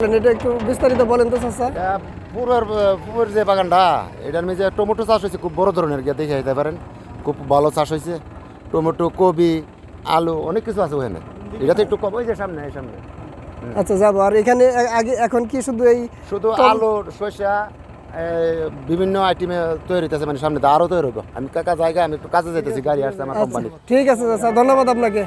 এটা একটু বিস্তারিত বলেন তো চাচা। এটা পুরোর পুরোর যে বাগানটা এটার মধ্যে টমেটো চাষ হয়েছে খুব বড় ধরনের গিয়ে দেখে যেতে পারেন। খুব ভালো চাষ হয়েছে। টমেটো কবি আলু অনেক কিছু আছে ওখানে। এটা তো একটু কম ওই সামনে এই সামনে। আচ্ছা যাব। আর এখানে আগে এখন কি শুধু এই শুধু আলু শসা বিভিন্ন আইটেমে তৈরি হইতেছে মানে সামনে আরও তৈরি আমি কাকা জায়গা আমি একটু কাজে যেতেছি গাড়ি আসছে আমার আচ্ছা কোম্পানি ঠিক আছে চাচা। ধন্যবাদ আপনাকে।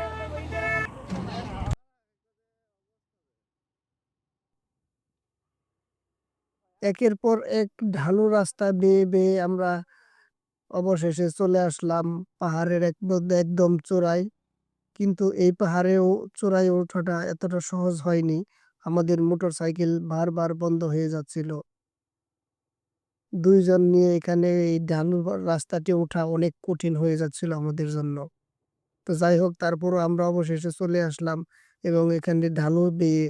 একের পর এক ঢালু রাস্তা বেয়ে বেয়ে আমরা অবশেষে চলে আসলাম পাহাড়ের একদম একদম চূড়ায়। কিন্তু এই পাহাড়েও চূড়ায় ওঠাটা এতটা সহজ হয়নি। আমাদের মোটর সাইকেল বারবার বন্ধ হয়ে যাচ্ছিল। দুইজন নিয়ে এখানে এই ঢালু রাস্তাটি ওঠা অনেক কঠিন হয়ে যাচ্ছিল আমাদের জন্য। তো যাই হোক, তারপরও আমরা অবশেষে চলে আসলাম এবং এখানে ঢালু বেয়ে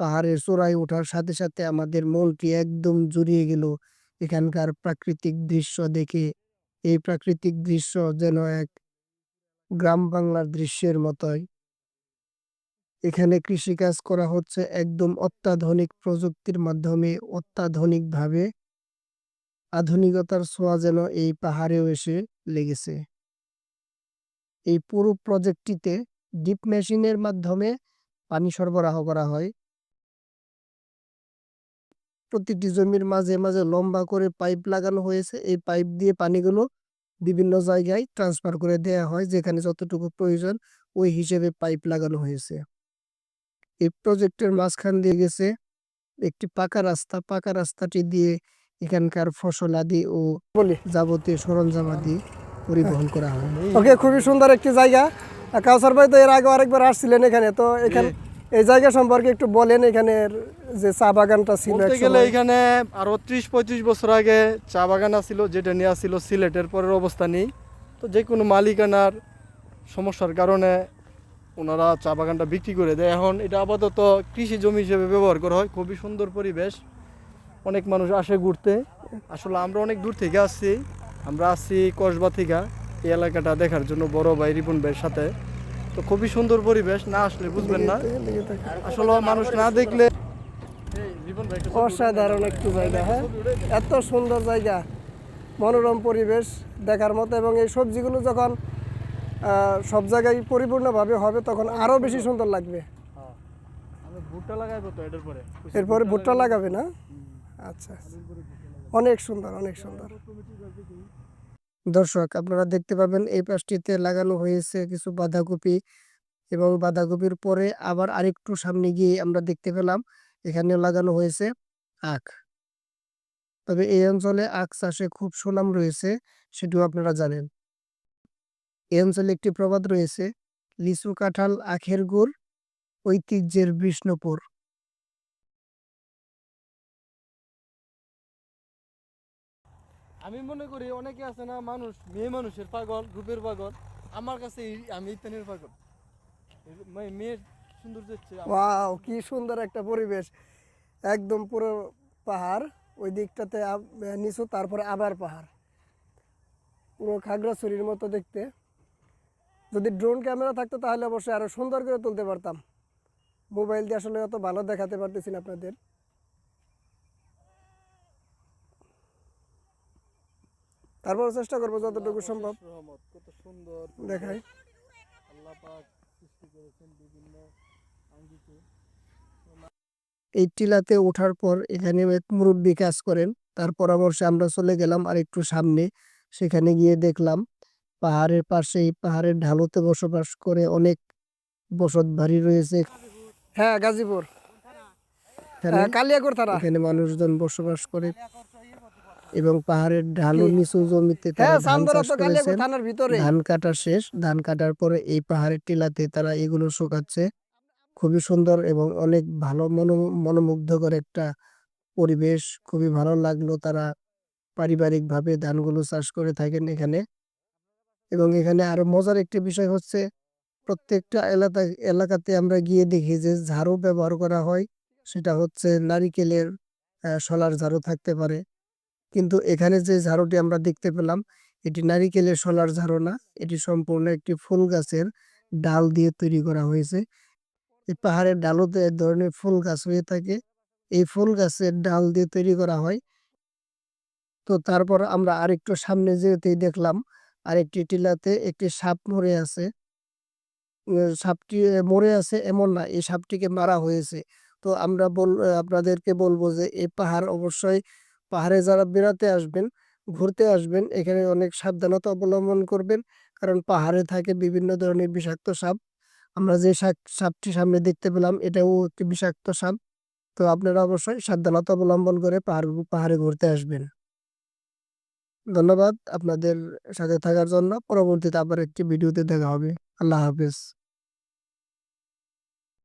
পাহাড়ের চূড়ায় ওঠার সাথে সাথে আমাদের মনটি একদম জুড়িয়ে গেল। এখানকার প্রাকৃতিক দৃশ্য দেখে, এই প্রাকৃতিক দৃশ্য যেন এক গ্রাম বাংলার দৃশ্যের মতোই। এখানে কৃষিকাজ করা হচ্ছে একদম অত্যাধুনিক প্রযুক্তির মাধ্যমে, অত্যাধুনিকভাবে। আধুনিকতার ছোঁয়া যেন এই পাহাড়েও এসে লেগেছে। এই পুরো প্রজেক্টটিতে ডিপ মেশিনের মাধ্যমে পানি সরবরাহ করা হয়। প্রতিটি জমির মাঝে মাঝে লম্বা করে পাইপ লাগানো হয়েছে। এই পাইপ দিয়ে পানিগুলো বিভিন্ন জায়গায় ট্রান্সফার করে দেওয়া হয় যেখানে যতটুকু প্রয়োজন ওই হিসেবে পাইপ লাগানো হয়েছে। এই প্রজেক্টের মাঝখান দিয়ে গেছে একটি পাকা রাস্তা। পাকা রাস্তাটি দিয়ে এখানকার ফসল আদি ও যাবতীয় সরঞ্জাম আদি পরিবহন করা হয়। ওকে খুবই সুন্দর একটি জায়গা। কাউসার ভাই তো এর আগে আরেকবার আসছিলেন এখানে তো এখানে এই জায়গা সম্পর্কে একটু বলেন এখানের যে চা বাগানটা ছিল গেলে এখানে আরও ত্রিশ পঁয়ত্রিশ বছর আগে চা বাগান ছিল যেটা নেওয়া ছিল সিলেটের পরের অবস্থা নেই। তো যে কোনো মালিকানার সমস্যার কারণে ওনারা চা বাগানটা বিক্রি করে দেয়। এখন এটা আপাতত কৃষি জমি হিসেবে ব্যবহার করা হয় খুবই সুন্দর পরিবেশ। অনেক মানুষ আসে ঘুরতে। আসলে আমরা অনেক দূর থেকে আসছি। আমরা আসছি কসবা থেকে। এই এলাকাটা দেখার জন্য বড় ভাই রিপন ভাইয়ের সাথে। তো খুবই সুন্দর পরিবেশ না আসলে বুঝবেন না। আসলে মানুষ না দেখলে। অসাধারণ একটি জায়গা হ্যাঁ? এত সুন্দর জায়গা মনোরম পরিবেশ দেখার মতো এবং এই সবজিগুলো যখন সব জায়গায় পরিপূর্ণভাবে হবে তখন আরও বেশি সুন্দর লাগবে। আমি ভুট্টা লাগাইবো তো এটার পরে? এরপরে ভুট্টা লাগাবে না? আচ্ছা অনেক সুন্দর অনেক সুন্দর। দর্শক, আপনারা দেখতে পাবেন এই পাশটিতে লাগানো হয়েছে কিছু বাঁধাকপি এবং বাঁধাকপির পরে আবার আরেকটু সামনে গিয়ে আমরা দেখতে পেলাম এখানে লাগানো হয়েছে আখ। তবে এই অঞ্চলে আখ চাষে খুব সুনাম রয়েছে, সেটিও আপনারা জানেন। এই অঞ্চলে একটি প্রবাদ রয়েছে, লিচু কাঁঠাল আখের গুড়, ঐতিহ্যের বিষ্ণুপুর। আমি মনে করি অনেকে আছে না, মানুষ, মেয়ে মানুষের পাগল, রূপের পাগল। আমার কাছে আমি ইতানের পাগল। মেয়ের সৌন্দর্য। ওয়াও, কি সুন্দর একটা পরিবেশ। একদম পুরো পাহাড়, ওই দিকটাতে নিচু, তারপরে আবার পাহাড়। পুরো খাগড়াছড়ির মতো দেখতে। যদি ড্রোন ক্যামেরা থাকতো তাহলে অবশ্যই আরও সুন্দর করে তুলতে পারতাম। মোবাইল দিয়ে আসলে অত ভালো দেখাতে পারতেছি না আপনাদের। তারপর চেষ্টা করব যতটুকু সম্ভব। কত সুন্দর। দেখাই। এই টিলাতে ওঠার পর এখানে এক মুরব্বী কাজ করেন। তার পরামর্শে আমরা চলে গেলাম আর একটু সামনে সেখানে গিয়ে দেখলাম পাহাড়ের পাশেই পাহাড়ের ঢালুতে বসবাস করে অনেক বসত বাড়ি রয়েছে। হ্যাঁ গাজীপুর। হ্যাঁ, কালিয়াকোর থানা। এখানে মানুষজন বসবাস করে। এবং পাহাড়ের ঢালু নিচু জমিতে তারা ধান চাষ করেছেন। ধান কাটা শেষ। ধান কাটার পরে এই পাহাড়ের টিলাতে তারা এগুলো শুকাচ্ছে। খুবই সুন্দর এবং অনেক ভালো মনো মনোমুগ্ধকর একটা পরিবেশ। খুবই ভালো লাগল তারা পারিবারিকভাবে ধানগুলো চাষ করে থাকেন এখানে। এবং এখানে আরও মজার একটি বিষয় হচ্ছে প্রত্যেকটা এলাকা এলাকাতে আমরা গিয়ে দেখি যে ঝাড়ু ব্যবহার করা হয়। সেটা হচ্ছে নারিকেলের শলার ঝাড়ু থাকতে পারে। কিন্তু এখানে যে ঝাড়ুটি আমরা দেখতে পেলাম, এটি নারিকেলের শলার ঝাড়ু না, এটি সম্পূর্ণ একটি ফুল গাছের ডাল দিয়ে তৈরি করা হয়েছে। এই পাহাড়ের ডালতে এক ধরনের ফুল গাছ হয়ে থাকে। এই ফুল গাছের ডাল দিয়ে তৈরি করা হয়। তো তারপর আমরা আরেকটু সামনে যেতেই দেখলাম, আরেকটি টিলাতে একটি সাপ মরে আছে। সাপটি মরে আছে এমন না, এই সাপটিকে মারা হয়েছে। তো আমরা বল আপনাদেরকে বলব যে এই পাহাড় অবশ্যই পাহাড়ে যারা বেড়াতে আসবেন, ঘুরতে আসবেন, এখানে অনেক সাবধানতা অবলম্বন করবেন। কারণ পাহাড়ে থাকে বিভিন্ন ধরনের বিষাক্ত সাপ। আমরা যে সাপ- সাপটি সামনে দেখতে পেলাম, এটাও একটি বিষাক্ত সাপ। তো আপনারা অবশ্যই সাবধানতা অবলম্বন করে পাহাড়, পাহাড়ে ঘুরতে আসবেন। ধন্যবাদ আপনাদের সাথে থাকার জন্য। পরবর্তীতে আবার একটি ভিডিওতে দেখা হবে। আল্লাহ হাফেজ।